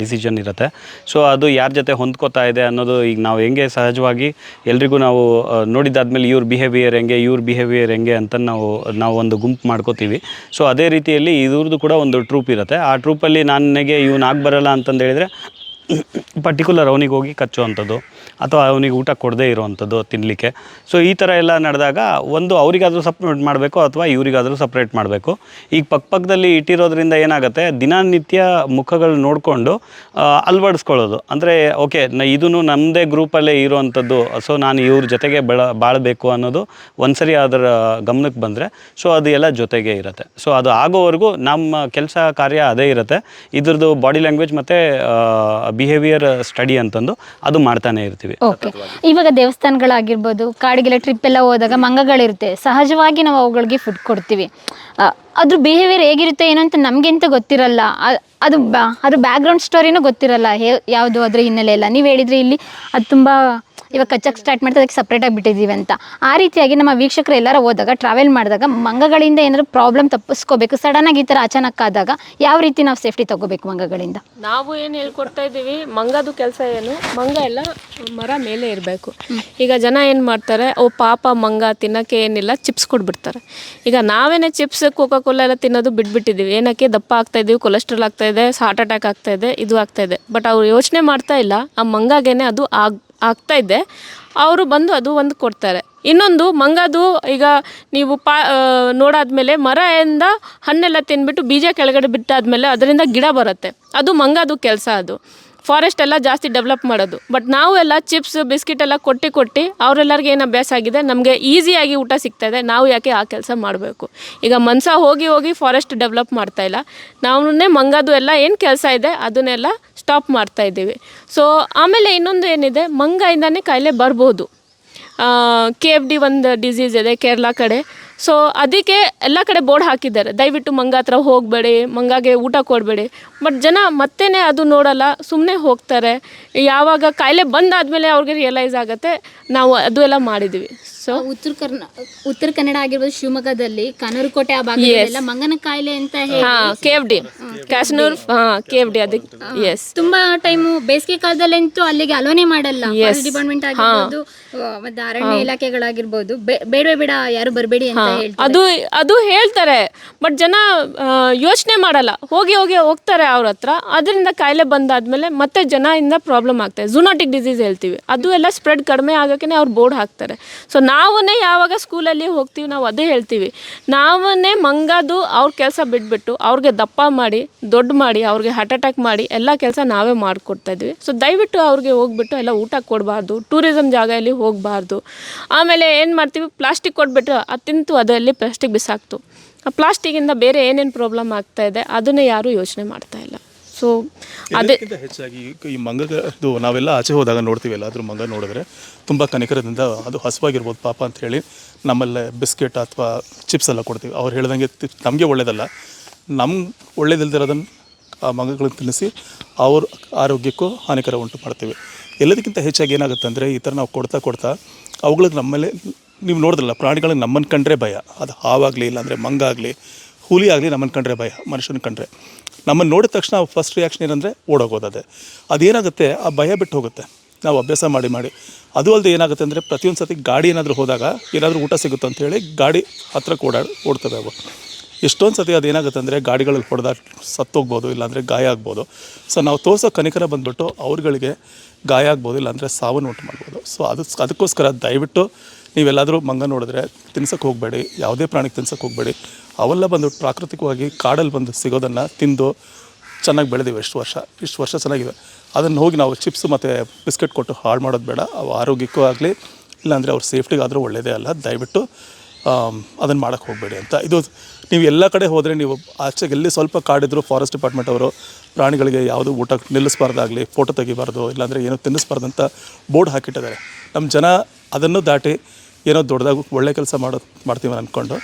ಡಿಸಿಷನ್ ಇರುತ್ತೆ. ಸೊ ಅದು ಯಾರ ಜೊತೆ ಹೊಂದ್ಕೋತಾ ಇದೆ ಅನ್ನೋದು ಈಗ ನಾವು ಹೆಂಗೆ ಸಹಜವಾಗಿ ಎಲ್ರಿಗೂ ನಾವು ನೋಡಿದ್ದಾದ್ಮೇಲೆ ಇವ್ರ ಬಿಹೇವಿಯರ್ ಹೆಂಗೆ, ಇವ್ರ ಬಿಹೇವಿಯರ್ ಹೆಂಗೆ ಅಂತ ನಾವು ನಾವು ಒಂದು ಗುಂಪು ಮಾಡ್ಕೋತೀವಿ. ಸೊ ಅದೇ ರೀತಿಯಲ್ಲಿ ಇದ್ರದ್ದು ಕೂಡ ಒಂದು ಟ್ರೂಪ್ ಇರುತ್ತೆ. ಆ ಟ್ರೂಪಲ್ಲಿ ನನಗೆ ಇವ್ನು ಆಗಿ ಬರಲ್ಲ ಅಂತಂದು ಪರ್ಟಿಕ್ಯುಲರ್ ಅವನಿಗೆ ಹೋಗಿ ಕಚ್ಚುವಂಥದ್ದು ಅಥವಾ ಅವನಿಗೆ ಊಟ ಕೊಡದೇ ಇರುವಂಥದ್ದು ತಿನ್ನಲಿಕ್ಕೆ ಸೊ ಈ ಥರ ಎಲ್ಲ ನಡೆದಾಗ ಒಂದು ಅವರಿಗಾದರೂ ಸಪ್ರೇಟ್ ಮಾಡಬೇಕು ಅಥವಾ ಇವರಿಗಾದರೂ ಸಪ್ರೇಟ್ ಮಾಡಬೇಕು. ಈಗ ಪಕ್ಕಪಕ್ಕದಲ್ಲಿ ಇಟ್ಟಿರೋದ್ರಿಂದ ಏನಾಗುತ್ತೆ, ದಿನನಿತ್ಯ ಮುಖಗಳು ನೋಡಿಕೊಂಡು ಅಳವಡಿಸ್ಕೊಳ್ಳೋದು ಅಂದರೆ, ಓಕೆ, ನ ಇದೂ ನಮ್ಮದೇ ಗ್ರೂಪಲ್ಲೇ ಇರುವಂಥದ್ದು. ಸೊ ನಾನು ಇವ್ರ ಜೊತೆಗೆ ಬೆಳ, ಬಾಳಬೇಕು ಅನ್ನೋದು ಒಂದ್ಸರಿ ಅದರ ಗಮನಕ್ಕೆ ಬಂದರೆ ಸೊ ಅದು ಎಲ್ಲ ಜೊತೆಗೆ ಇರುತ್ತೆ. ಸೊ ಅದು ಆಗೋವರೆಗೂ ನಮ್ಮ ಕೆಲಸ ಕಾರ್ಯ ಅದೇ ಇರುತ್ತೆ. ಇದ್ರದ್ದು ಬಾಡಿ ಲ್ಯಾಂಗ್ವೇಜ್ ಮತ್ತು ಬಿಹೇವಿಯರ್ ಸ್ಟಡಿ ಅಂತಂದು ಅದು ಮಾಡ್ತಾನೆ ಓಕೆ ಇವಾಗ ದೇವಸ್ಥಾನಗಳಾಗಿರ್ಬೋದು, ಕಾಡಿಗೆಲ್ಲ ಟ್ರಿಪ್ ಎಲ್ಲ ಹೋದಾಗ ಮಂಗಗಳಿರುತ್ತೆ. ಸಹಜವಾಗಿ ನಾವು ಅವುಗಳಿಗೆ ಫುಡ್ ಕೊಡ್ತೀವಿ. ಅದ್ರ ಬಿಹೇವಿಯರ್ ಹೇಗಿರುತ್ತೆ ಏನೋ ಅಂತ ನಮಗೆಂತ ಗೊತ್ತಿರಲ್ಲ. ಅದು ಬಾ ಅದ್ರ ಬ್ಯಾಕ್ಗ್ರೌಂಡ್ ಸ್ಟೋರಿನೂ ಗೊತ್ತಿರಲ್ಲ. ಹೇ, ಯಾವುದು ಅದ್ರ ಹಿನ್ನೆಲೆ ಎಲ್ಲ. ನೀವು ಹೇಳಿದ್ರೆ ಇಲ್ಲಿ ಅದು ತುಂಬ ಇವಾಗ ಕಚ್ಚಕ್ಕೆ ಸ್ಟಾರ್ಟ್ ಮಾಡ್ತಾ ಅದಕ್ಕೆ ಸಪ್ರೇಟಾಗಿ ಬಿಟ್ಟಿದ್ದೀವಿ ಅಂತ. ಆ ರೀತಿಯಾಗಿ ನಮ್ಮ ವೀಕ್ಷಕರು ಎಲ್ಲರೂ ಹೋದಾಗ ಟ್ರಾವೆಲ್ ಮಾಡಿದಾಗ ಮಂಗಗಳಿಂದ ಏನಾದರೂ ಪ್ರಾಬ್ಲಮ್ ತಪ್ಪಿಸ್ಕೋಬೇಕು ಸಡನ್ನಾಗಿ ಈ ಥರ ಅಚಾನಕ್ ಆದಾಗ ಯಾವ ರೀತಿ ನಾವು ಸೇಫ್ಟಿ ತಗೋಬೇಕು ಮಂಗಗಳಿಂದ? ನಾವು ಏನು ಹೇಳ್ಕೊಡ್ತಾ ಇದ್ದೀವಿ, ಮಂಗದು ಕೆಲಸ ಏನು? ಮಂಗ ಎಲ್ಲ ಮರ ಮೇಲೆ ಇರಬೇಕು. ಈಗ ಜನ ಏನು ಮಾಡ್ತಾರೆ, ಓ ಪಾಪ ಮಂಗ, ತಿನ್ನೋಕ್ಕೆ ಏನಿಲ್ಲ ಚಿಪ್ಸ್ ಕೊಟ್ಬಿಡ್ತಾರೆ. ಈಗ ನಾವೇನೇ ಚಿಪ್ಸ್ ಕೋಕಾ ಕೋಲಾ ಎಲ್ಲ ತಿನ್ನೋದು ಬಿಟ್ಬಿಟ್ಟಿದ್ದೀವಿ. ಏನಕ್ಕೆ? ದಪ್ಪ ಆಗ್ತಾ ಇದೀವಿ ಕೊಲೆಸ್ಟ್ರಾಲ್ ಆಗ್ತಾ ಇದೆ ಹಾರ್ಟ್ ಅಟ್ಯಾಕ್ ಆಗ್ತಾ ಇದೆ, ಇದು ಆಗ್ತಾ ಇದೆ. ಬಟ್ ಅವ್ರು ಯೋಚನೆ ಮಾಡ್ತಾ ಇಲ್ಲ, ಆ ಮಂಗಾಗೇನೆ ಅದು ಆಗ್ ಆಗ್ತಾ ಇದೆ. ಅವರು ಬಂದು ಅದು ಒಂದು ಕೊಡ್ತಾರೆ. ಇನ್ನೊಂದು, ಮಂಗದು ಈಗ ನೀವು ಪಾ ನೋಡಾದಮೇಲೆ ಮರದಿಂದ ಹಣ್ಣೆಲ್ಲ ತಿನ್ಬಿಟ್ಟು ಬೀಜ ಕೆಳಗಡೆ ಬಿಟ್ಟಾದ್ಮೇಲೆ ಅದರಿಂದ ಗಿಡ ಬರುತ್ತೆ. ಅದು ಮಂಗದು ಕೆಲಸ ಅದು. ಫಾರೆಸ್ಟ್ ಎಲ್ಲ ಜಾಸ್ತಿ ಡೆವಲಪ್ ಮಾಡೋದು. ಬಟ್ ನಾವು ಎಲ್ಲ ಚಿಪ್ಸ್ ಬಿಸ್ಕಿಟ್ ಎಲ್ಲ ಕೊಟ್ಟು ಕೊಟ್ಟು ಅವರೆಲ್ಲರಿಗೆ ಏನು ಅಭ್ಯಾಸ ಆಗಿದೆ? ನಮಗೆ ಈಸಿಯಾಗಿ ಊಟ ಸಿಗ್ತಾ ಇದೆ. ನಾವು ಯಾಕೆ ಆ ಕೆಲಸ ಮಾಡಬೇಕು? ಈಗ ಮನಸ ಹೋಗಿ ಹೋಗಿ ಫಾರೆಸ್ಟ್ ಡೆವಲಪ್ ಮಾಡ್ತಾ ಇಲ್ಲ. ನಾವನ್ನೇ ಮಂಗದು ಎಲ್ಲ ಏನು ಕೆಲಸ ಇದೆ? ಅದನ್ನೆಲ್ಲ ಸ್ಟಾಪ್ ಮಾಡ್ತಾ ಇದ್ದೀವಿ. ಸೊ ಆಮೇಲೆ ಇನ್ನೊಂದು ಏನಿದೆ ಮಂಗದಿಂದನೇ ಕಾಯಿಲೆ ಬರ್ಬೋದು. ಕೆ ಎಫ್ ಡಿ ಒಂದು ಡಿಸೀಸ್ ಇದೆ ಕೇರಳ ಕಡೆ. ಸೊ ಅದಕ್ಕೆ ಎಲ್ಲ ಕಡೆ ಬೋರ್ಡ್ ಹಾಕಿದ್ದಾರೆ. ದಯವಿಟ್ಟು ಮಂಗ ಹತ್ರ ಹೋಗಬೇಡಿ, ಮಂಗಾಗೆ ಊಟ ಕೊಡಬೇಡಿ. ಬಟ್ ಜನ ಮತ್ತೇ ಅದು ನೋಡಲ್ಲ ಸುಮ್ಮನೆ ಹೋಗ್ತಾರೆ. ಯಾವಾಗ ಕಾಯಿಲೆ ಬಂದಾದಮೇಲೆ ಅವ್ರಿಗೆ ರಿಯಲೈಸ್ ಆಗುತ್ತೆ. ನಾವು ಅದು ಎಲ್ಲ ಮಾಡಿದ್ದೀವಿ. ಸೊ ಉತ್ತರ ಕರ್ನಾ ಉತ್ತರ ಕನ್ನಡ ಆಗಿರ್ಬೋದು ಶಿವಮೊಗ್ಗದಲ್ಲಿ ಕನೂರುಕೋಟೆ ಆ ಭಾಗದಲ್ಲೆಲ್ಲ ಮಂಗನ ಕಾಯಿಲೆ ಅಂತ ಕೇವ್ಡಿ ಹಾಂ ಕೆ ಡಿ ಕ್ಯಾಶ್ನೂರ್ ಹಾ ಡಿ ಅದಕ್ಕೆ. ಎಸ್ ತುಂಬಾ ಟೈಮ್ ಬೇಸಿಗೆ ಕಾಲದಲ್ಲಂತೂ ಅಲ್ಲಿಗೆ ಅಲೋನೆ ಮಾಡಲ್ಲ. ಡಿಪಾರ್ಟ್ಮೆಂಟ್ ಆಗಿರ್ಬೋದು ಮತ್ತೆ ಅರಣ್ಯ ಇಲಾಖೆಗಳಾಗಿರ್ಬೋದು ಬೇಡ ಬೇಡವೇ ಬೇಡ ಯಾರು ಬರಬೇಡಿ ಅಂತ ಹೇಳ್ತಾರೆ. ಅದು ಅದು ಹೇಳ್ತಾರೆ ಬಟ್ ಜನ ಯೋಚನೆ ಮಾಡಲ್ಲ. ಹೋಗಿ ಹೋಗಿ ಹೋಗ್ತಾರೆ ಅವ್ರ ಹತ್ರ. ಅದರಿಂದ ಕಾಯಿಲೆ ಬಂದಾದ್ಮೇಲೆ ಮತ್ತೆ ಜನದಿಂದ ಪ್ರಾಬ್ಲಮ್ ಆಗ್ತದೆ. ಝೂನಾಟಿಕ್ ಡಿಸೀಸ್ ಹೇಳ್ತೀವಿ. ಅದು ಎಲ್ಲ ಸ್ಪ್ರೆಡ್ ಕಡಿಮೆ ಆಗೋಕ್ಕೆ ಅವ್ರು ಬೋರ್ಡ್ ಹಾಕ್ತಾರೆ. ಸೊ ನಾವನ್ನೇ ಯಾವಾಗ ಸ್ಕೂಲಲ್ಲಿ ಹೋಗ್ತೀವಿ ನಾವು ಅದೇ ಹೇಳ್ತೀವಿ. ನಾವನ್ನೇ ಮಂಗದು ಅವ್ರ ಕೆಲಸ ಬಿಟ್ಬಿಟ್ಟು ಅವ್ರಿಗೆ ದಪ್ಪ ಮಾಡಿ, ದೊಡ್ಡ ಮಾಡಿ, ಅವ್ರಿಗೆ ಹಾರ್ಟ್ ಅಟ್ಯಾಕ್ ಮಾಡಿ ಎಲ್ಲ ಕೆಲಸ ನಾವೇ ಮಾಡಿಕೊಡ್ತಾ ಇದ್ವಿ. ಸೊ ದಯವಿಟ್ಟು ಅವ್ರಿಗೆ ಹೋಗ್ಬಿಟ್ಟು ಎಲ್ಲ ಊಟ ಕೊಡಬಾರ್ದು ಟೂರಿಸಮ್ ಜಾಗದಲ್ಲಿ ಹೋಗಬಾರ್ದು. ಆಮೇಲೆ ಏನು ಮಾಡ್ತೀವಿ? ಪ್ಲಾಸ್ಟಿಕ್ ಕೊಟ್ಬಿಟ್ಟು ಅದು ಅದರಲ್ಲಿ ಪ್ಲಾಸ್ಟಿಕ್ ಬಿಸಾಕ್ತು. ಆ ಪ್ಲಾಸ್ಟಿಕ್ಕಿಂದ ಬೇರೆ ಏನೇನು ಪ್ರಾಬ್ಲಮ್ ಆಗ್ತಾಯಿದೆ ಅದನ್ನೇ ಯಾರೂ ಯೋಚನೆ ಮಾಡ್ತಾ ಇಲ್ಲ. ಸೊ ಅದೇ ಇದಕ್ಕಿಂತ ಹೆಚ್ಚಾಗಿ ಈ ಮಂಗದು ನಾವೆಲ್ಲ ಆಚೆ ಹೋದಾಗ ನೋಡ್ತೀವಿ ಎಲ್ಲಾದರೂ ಮಂಗ ನೋಡಿದ್ರೆ. ತುಂಬ ಕನಿಕರದಿಂದ ಅದು ಹಸುವಾಗಿರ್ಬೋದು ಪಾಪ ಅಂತ ಹೇಳಿ ನಮ್ಮಲ್ಲೇ ಬಿಸ್ಕೆಟ್ ಅಥವಾ ಚಿಪ್ಸ್ ಎಲ್ಲ ಕೊಡ್ತೀವಿ. ಅವ್ರು ಹೇಳ್ದಂಗೆ ನಮಗೆ ಒಳ್ಳೇದಲ್ಲ. ನಮ್ಗೆ ಒಳ್ಳೇದಿಲ್ದಿರೋದನ್ನು ಆ ಮಂಗಗಳನ್ನು ತಿನ್ನಿಸಿ ಅವ್ರ ಆರೋಗ್ಯಕ್ಕೂ ಹಾನಿಕರ ಉಂಟು ಮಾಡ್ತೀವಿ. ಎಲ್ಲದಕ್ಕಿಂತ ಹೆಚ್ಚಾಗಿ ಏನಾಗುತ್ತೆ ಅಂದರೆ ಈ ಥರ ನಾವು ಕೊಡ್ತಾ ಕೊಡ್ತಾ ಅವುಗಳಿಗೆ ನಮ್ಮಲ್ಲೇ ನೀವು ನೋಡಿದ್ರಲ್ಲ ಪ್ರಾಣಿಗಳಿಗೆ ನಮ್ಮನ್ನು ಕಂಡ್ರೆ ಭಯ. ಅದು ಹಾವಾಗಲಿ ಇಲ್ಲಾಂದರೆ ಮಂಗ ಆಗಲಿ ಹುಲಿ ಆಗಲಿ ನಮ್ಮನ್ನು ಕಂಡ್ರೆ ಭಯ ಮನುಷ್ಯನ ಕಂಡ್ರೆ. ನಮ್ಮನ್ನು ನೋಡಿದ ತಕ್ಷಣ ಫಸ್ಟ್ ರಿಯಾಕ್ಷನ್ ಏನಂದರೆ ಓಡೋಗೋದದೆ. ಅದೇನಾಗುತ್ತೆ? ಆ ಭಯ ಬಿಟ್ಟು ಹೋಗುತ್ತೆ. ನಾವು ಅಭ್ಯಾಸ ಮಾಡಿ ಮಾಡಿ. ಅದು ಅಲ್ಲದೆ ಏನಾಗುತ್ತೆ ಅಂದರೆ ಪ್ರತಿಯೊಂದು ಸತಿ ಗಾಡಿ ಏನಾದರೂ ಹೋದಾಗ ಏನಾದರೂ ಊಟ ಸಿಗುತ್ತೆ ಅಂತ ಹೇಳಿ ಗಾಡಿ ಹತ್ರಕ್ಕೆ ಓಡಾಡಿ ಓಡ್ತವೆ ಅವು ಎಷ್ಟೊಂದು ಸತಿ ಅದೇನಾಗುತ್ತೆ ಅಂದರೆ ಗಾಡಿಗಳಲ್ಲಿ ಹೊಡೆದ ಸತ್ತೋಗ್ಬೋದು, ಇಲ್ಲಾಂದರೆ ಗಾಯ ಆಗ್ಬೋದು. ಸೊ ನಾವು ತೋರಿಸೋ ಕನಿಕರ ಬಂದುಬಿಟ್ಟು ಅವ್ರುಗಳಿಗೆ ಗಾಯ ಆಗ್ಬೋದು, ಇಲ್ಲಾಂದರೆ ಸಾವನ್ನು ಉಂಟು ಮಾಡ್ಬೋದು. ಸೊ ಅದು, ಅದಕ್ಕೋಸ್ಕರ ದಯವಿಟ್ಟು ನೀವೆಲ್ಲಾದರೂ ಮಂಗ ನೋಡಿದ್ರೆ ತಿನ್ಸಕ್ಕೆ ಹೋಗಬೇಡಿ, ಯಾವುದೇ ಪ್ರಾಣಿಗೆ ತಿನ್ಸಕ್ಕೆ ಹೋಗಬೇಡಿ. ಅವೆಲ್ಲ ಬಂದು ಪ್ರಾಕೃತಿಕವಾಗಿ ಕಾಡಲ್ಲಿ ಬಂದು ಸಿಗೋದನ್ನು ತಿಂದು ಚೆನ್ನಾಗಿ ಬೆಳೆದಿವೆ. ಇಷ್ಟು ವರ್ಷ ಇಷ್ಟು ವರ್ಷ ಚೆನ್ನಾಗಿದೆ. ಅದನ್ನು ಹೋಗಿ ನಾವು ಚಿಪ್ಸ್ ಮತ್ತು ಬಿಸ್ಕೆಟ್ ಕೊಟ್ಟು ಹಾಳು ಮಾಡೋದು ಬೇಡ. ಅವು ಆರೋಗ್ಯಕ್ಕೂ ಆಗಲಿ, ಇಲ್ಲಾಂದರೆ ಅವ್ರ ಸೇಫ್ಟಿಗಾದರೂ ಒಳ್ಳೆಯದೇ ಅಲ್ಲ. ದಯವಿಟ್ಟು ಅದನ್ನು ಮಾಡೋಕ್ಕೆ ಹೋಗಬೇಡಿ ಅಂತ. ಇದು ನೀವು ಎಲ್ಲ ಕಡೆ ಹೋದರೆ ನೀವು ಆಚೆಗೆ ಎಲ್ಲಿ ಸ್ವಲ್ಪ ಕಾಡಿದ್ರು ಫಾರೆಸ್ಟ್ ಡಿಪಾರ್ಟ್ಮೆಂಟ್ ಅವರು ಪ್ರಾಣಿಗಳಿಗೆ ಯಾವುದು ಊಟ ನಿಲ್ಲಿಸಬಾರ್ದಾಗಲಿ, ಫೋಟೋ ತೆಗಿಬಾರ್ದು, ಇಲ್ಲಾಂದರೆ ಏನು ತಿನ್ನಿಸ್ಬಾರ್ದು ಅಂತ ಬೋರ್ಡ್ ಹಾಕಿಟ್ಟಿದ್ದಾರೆ. ನಮ್ಮ ಜನ ಅದನ್ನು ದಾಟಿ ಏನೋ ದೊಡ್ಡದಾಗಿ ಒಳ್ಳೆ ಕೆಲಸ ಮಾಡೋ ಮಾಡ್ತೀವಿ ಅಂದ್ಕೊಂಡು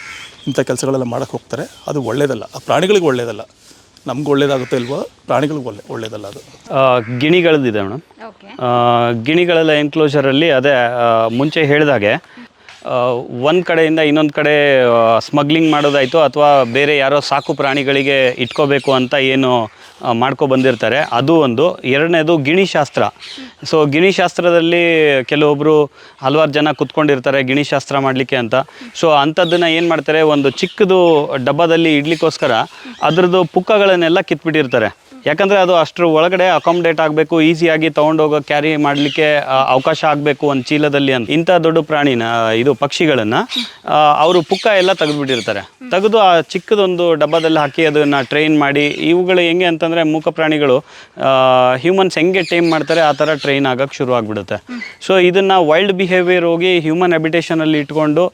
ಇಂಥ ಕೆಲಸಗಳೆಲ್ಲ ಮಾಡೋಕೆ ಹೋಗ್ತಾರೆ. ಅದು ಒಳ್ಳೆಯದಲ್ಲ ಆ ಪ್ರಾಣಿಗಳಿಗೆ ಒಳ್ಳೇದಲ್ಲ. ನಮ್ಗೆ ಒಳ್ಳೇದಾಗುತ್ತೋ ಇಲ್ವೋ ಪ್ರಾಣಿಗಳಿಗೆ ಒಳ್ಳೆ ಒಳ್ಳೇದಲ್ಲ ಅದು. ಗಿಣಿಗಳದ್ದಿದೆ ಮೇಡಮ್ ಗಿಣಿಗಳೆಲ್ಲ ಎನ್ಕ್ಲೋಜರಲ್ಲಿ ಅದೇ ಮುಂಚೆ ಹೇಳಿದಾಗೆ ಒಂದು ಕಡೆಯಿಂದ ಇನ್ನೊಂದು ಕಡೆ ಸ್ಮಗ್ಲಿಂಗ್ ಮಾಡೋದಾಯಿತು ಅಥವಾ ಬೇರೆ ಯಾರೋ ಸಾಕು ಪ್ರಾಣಿಗಳಿಗೆ ಇಟ್ಕೋಬೇಕು ಅಂತ ಏನು ಮಾಡ್ಕೊ ಬಂದಿರ್ತಾರೆ. ಅದು ಒಂದು. ಎರಡನೇದು ಗಿಣಿಶಾಸ್ತ್ರ ಸೊ ಗಿಣಿಶಾಸ್ತ್ರದಲ್ಲಿ ಕೆಲವೊಬ್ಬರು ಹಲವಾರು ಜನ ಕುತ್ಕೊಂಡಿರ್ತಾರೆ ಗಿಣಿಶಾಸ್ತ್ರ ಮಾಡಲಿಕ್ಕೆ ಅಂತ. ಸೊ ಅಂಥದ್ದನ್ನು ಏನು ಮಾಡ್ತಾರೆ? ಒಂದು ಚಿಕ್ಕದು ಡಬ್ಬದಲ್ಲಿ ಇಡ್ಲಿಕ್ಕೋಸ್ಕರ ಅದರದ್ದು ಪುಕ್ಕಗಳನ್ನೆಲ್ಲ ಕಿತ್ಬಿಟ್ಟಿರ್ತಾರೆ. ಯಾಕಂದರೆ ಅದು ಅಷ್ಟರ ಒಳಗಡೆ ಅಕಾಮಡೇಟ್ ಆಗಬೇಕು ಈಸಿಯಾಗಿ ತೊಗೊಂಡೋಗೋ ಕ್ಯಾರಿ ಮಾಡಲಿಕ್ಕೆ ಅವಕಾಶ ಆಗಬೇಕು ಒಂದು ಚೀಲದಲ್ಲಿ ಅಂತ. ಇಂಥ ದೊಡ್ಡ ಪ್ರಾಣಿನ ಇದು ಪಕ್ಷಿಗಳನ್ನು ಅವರು ಪುಕ್ಕ ಎಲ್ಲ ತೆಗೆದುಬಿಟ್ಟಿರ್ತಾರೆ. ತೆಗೆದು ಆ ಚಿಕ್ಕದೊಂದು ಡಬ್ಬದಲ್ಲಿ ಹಾಕಿ ಅದನ್ನು ಟ್ರೈನ್ ಮಾಡಿ, ಇವುಗಳು ಹೆಂಗೆ ಅಂತಂದರೆ ಮೂಕ ಪ್ರಾಣಿಗಳು ಹ್ಯೂಮನ್ಸ್ ಹೆಂಗೆ ಟೈಮ್ ಮಾಡ್ತಾರೆ, ಆ ಥರ ಟ್ರೈನ್ ಆಗೋಕ್ಕೆ ಶುರು ಆಗಿಬಿಡುತ್ತೆ. ಸೊ ಇದನ್ನು ವೈಲ್ಡ್ ಬಿಹೇವಿಯರ್ ಹೋಗಿ ಹ್ಯೂಮನ್ ಹ್ಯಾಬಿಟೇಷನಲ್ಲಿ ಇಟ್ಕೊಂಡು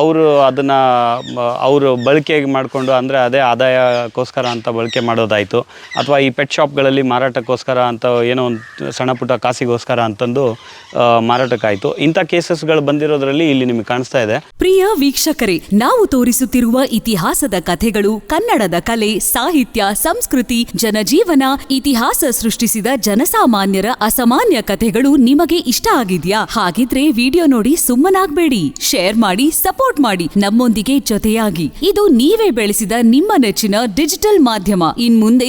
ಅವರು ಅದನ್ನು, ಅವರು ಬಳಕೆ ಮಾಡಿಕೊಂಡು, ಅಂದರೆ ಅದೇ ಆದಾಯಕ್ಕೋಸ್ಕರ ಅಂತ ಬಳಕೆ ಮಾಡೋದಾಯಿತು. ಅಥವಾ ಈ ಪೆಟ್ ಶಾಪ್ಗಳಲ್ಲಿ ಮಾರಾಟಕ್ಕೋಸ್ಕರ ಅಂತ ಏನೋ ಒಂದು ಸಣ್ಣ ಪುಟ್ಟ ಕಾಸಿಗೋಸ್ಕರ ಅಂತಂದು ಮಾರಾಟಕ್ಕಾಯ್ತು. ಇಂಥ ಕೇಸಸ್ಗಳು ಬಂದಿರೋದ್ರಲ್ಲಿ ಇಲ್ಲಿ ನಿಮಗೆ ಕಾಣಿಸ್ತಾ ಇದೆ. ಪ್ರಿಯ ವೀಕ್ಷಕರೇ, ನಾವು ತೋರಿಸುತ್ತಿರುವ ಇತಿಹಾಸದ ಕಥೆಗಳು ಕನ್ನಡದ ಕಲೆ, ಸಾಹಿತ್ಯ, ಸಂಸ್ಕೃತಿ, ಜನಜೀವನ, ಇತಿಹಾಸ ಸೃಷ್ಟಿಸಿದ ಜನಸಾಮಾನ್ಯರ ಅಸಾಮಾನ್ಯ ಕಥೆಗಳು ನಿಮಗೆ ಇಷ್ಟ ಆಗಿದ್ಯಾ? ಹಾಗಿದ್ರೆ ವಿಡಿಯೋ ನೋಡಿ ಸುಮ್ಮನಾಗ್ಬೇಡಿ. ಶೇರ್ ಮಾಡಿ, ಸಪೋರ್ಟ್ ಮಾಡಿ. ನಮ್ಮೊಂದಿಗೆ ಜೊತೆಯಾಗಿ. ಇದು ನೀವೇ ಬೆಳೆಸಿದ ನಿಮ್ಮ ನೆಚ್ಚಿನ ಡಿಜಿಟಲ್ ಮಾಧ್ಯಮ. ಇನ್ ಮುಂದೆ